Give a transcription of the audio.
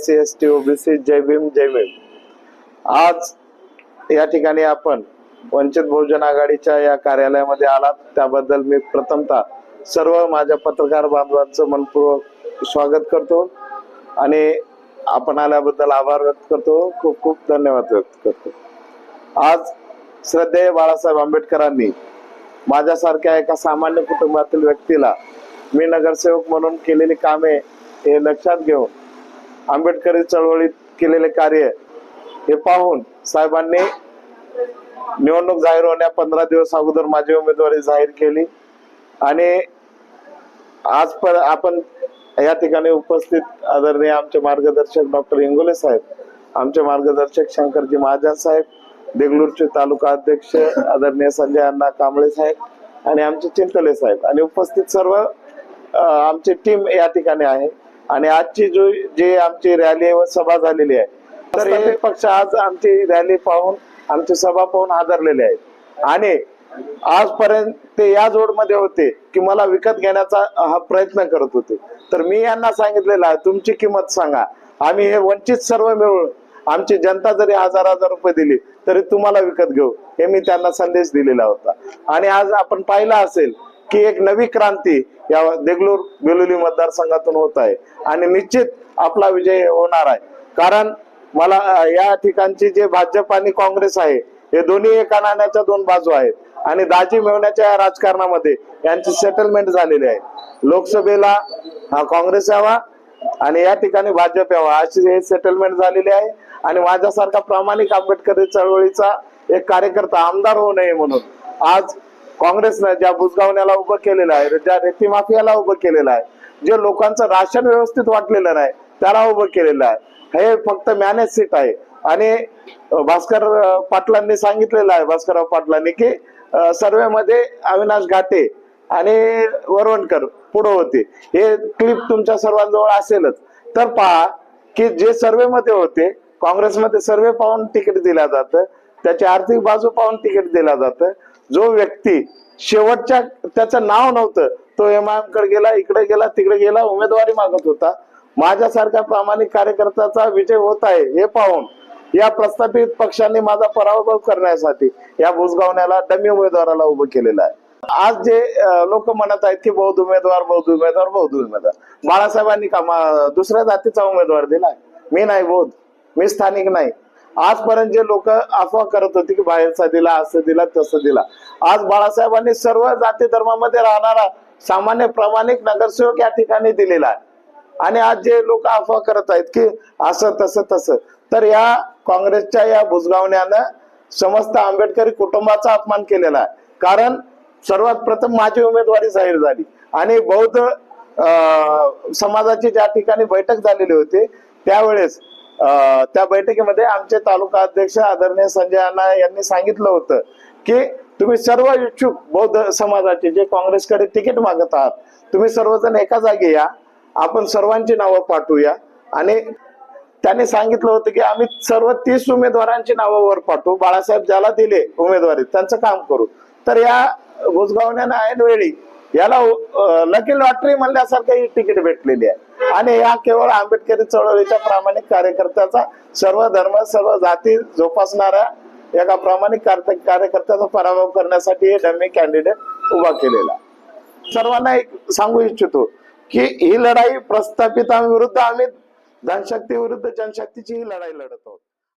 S C S T OBC जय भीम जय भीम. आज या ठिकाणी आपण वंचित बहुजन आघाडीच्या या कार्यालयामध्ये आलात. त्याबद्दल मी प्रथमतः सर्व माझ्या पत्रकार बांधवांचं मनपूर्वक स्वागत करतो आणि आपण आल्याबद्दल आभार व्यक्त करतो. खूप खूप धन्यवाद व्यक्त करतो. आज श्रद्धेय बाळासाहेब आंबेडकरांनी माझ्यासारख्या एका सामान्य कुटुंबातील व्यक्तीला मी नगरसेवक म्हणून केलेली कामे हे लक्षात घेऊन आंबेडकरी चळवळीत केलेले कार्य हे पाहून साहेबांनी निवडणूक जाहीर होण्या पंधरा दिवस अगोदर माझी उमेदवारी जाहीर केली. आणि आज पण आपण या ठिकाणी उपस्थित आदरणीय आमचे मार्गदर्शक डॉक्टर इंगोले साहेब आमचे मार्गदर्शक शंकरजी महाजन साहेब देगलूरचे तालुका अध्यक्ष आदरणीय संजय अण्णा कांबळे साहेब आणि आमचे चिंतले साहेब. आणि उपस्थित सर्व आमची टीम या ठिकाणी आहे. आणि आजची जो जी आमची रॅली व सभा झालेली आहे तर हे पक्ष आज आमची रॅली पाहून आमची सभा पाहून हादरलेले आहेत. आणि आजपर्यंत ते या जोडमध्ये होते की मला विकत घेण्याचा हा प्रयत्न करत होते. तर मी यांना सांगितलेलं आहे तुमची किंमत सांगा. आम्ही हे वंचित सर्व मिळून आमची जनता जरी हजार हजार रुपये दिली तरी तुम्हाला विकत घेऊ हे मी त्यांना संदेश दिलेला होता. आणि आज आपण पाहिलं असेल की एक नवी क्रांती या देगलूर बेलुली मतदारसंघातून होत आहे. आणि निश्चित आपला विजय होणार आहे. कारण मला या ठिकाणची जे भाजप आणि काँग्रेस आहे हे दोन्ही एका नाण्याच्या दोन बाजू आहेत. आणि दाजी मिळवण्याच्या या राजकारणामध्ये यांची सेटलमेंट झालेली आहे. लोकसभेला हा काँग्रेस यावा आणि या ठिकाणी भाजप यावा अशी हे सेटलमेंट झालेली आहे. आणि माझ्यासारखा प्रामाणिक आंबेडकरी चळवळीचा एक कार्यकर्ता आमदार होऊ नये म्हणून आज काँग्रेसनं ज्या बुजगावण्याला उभं केलेलं आहे ज्या रेती माफियाला उभं केलेलं आहे जे लोकांचं राशन व्यवस्थित वाटलेलं नाही त्याला उभं केलेलं आहे. हे फक्त मॅनेज सीट आहे. आणि भास्कर पाटलांनी सांगितलेलं आहे भास्करराव पाटलांनी की सर्वे मध्ये अविनाश घाटे आणि वरवणकर पुढे होते. हे क्लिप तुमच्या सर्वांजवळ असेलच. तर पहा की जे सर्वे मध्ये होते काँग्रेसमध्ये सर्वे पाहून तिकीट दिलं जातं त्याची आर्थिक बाजू पाहून तिकीट दिलं जातं जो व्यक्ती शेवटच्या त्याचं नाव नव्हतं तो एमआयएमकडे गेला इकडे गेला तिकडे गेला उमेदवारी मागत होता. माझ्यासारख्या प्रामाणिक कार्यकर्त्याचा विजय होत आहे हे पाहून या प्रस्थापित पक्षांनी माझा पराभव करण्यासाठी या भुसगावण्याला डमी उमेदवाराला उभं केलेलं आहे. आज जे लोक म्हणत आहेत की बौद्ध उमेदवार बौद्ध उमेदवार बौद्ध उमेदवार. बाळासाहेबांनी का दुसऱ्या जातीचा उमेदवार दिलाय. मी नाही बौद्ध मी स्थानिक नाही. आजपर्यंत जे लोक अफवा करत होते की बाहेरचा दिला असं दिला तसं दिला. आज बाळासाहेबांनी सर्व जाती धर्मामध्ये राहणारा सामान्य प्रामाणिक नगरसेवक या ठिकाणी दिलेला आहे. आणि आज जे लोक अफवा करत आहेत की असं तसं तसं. तर या काँग्रेसच्या या भुजगावण्यानं समस्त आंबेडकरी कुटुंबाचा अपमान केलेला आहे. कारण सर्वात प्रथम माझी उमेदवारी जाहीर झाली. आणि बौद्ध अं, समाजाची ज्या ठिकाणी बैठक झालेली होती त्यावेळेस त्या बैठकीमध्ये आमचे तालुका अध्यक्ष आदरणीय संजय अण्णा यांनी सांगितलं होतं की तुम्ही सर्व इच्छुक बौद्ध समाजाचे जे काँग्रेसकडे तिकीट मागत आहात तुम्ही सर्वजण एका जागी या आपण सर्वांची नावं पाठवूया. आणि त्यांनी सांगितलं होतं की आम्ही सर्व तीस उमेदवारांची नावं वर पाठवू बाळासाहेब ज्याला दिले उमेदवारी त्यांचं काम करू. तर या बुजगावण्यानं ऐन वेळी याला लकी लॉटरी म्हणल्यासारखं ही तिकीट भेटलेली आहे. आणि या केवळ आंबेडकरी चळवळीच्या प्रामाणिक कार्यकर्त्याचा सर्व धर्म सर्व जाती जोपासणाऱ्या एका प्रामाणिक कार्यकर्त्याचा पराभव करण्यासाठी हे डमी कॅन्डिडेट उभा केलेला सर्वांना एक सांगू इच्छितो की ही लढाई प्रस्थापितांविरुद्ध आम्ही धनशक्ती विरुद्ध जनशक्तीची ही लढाई लढत आहोत.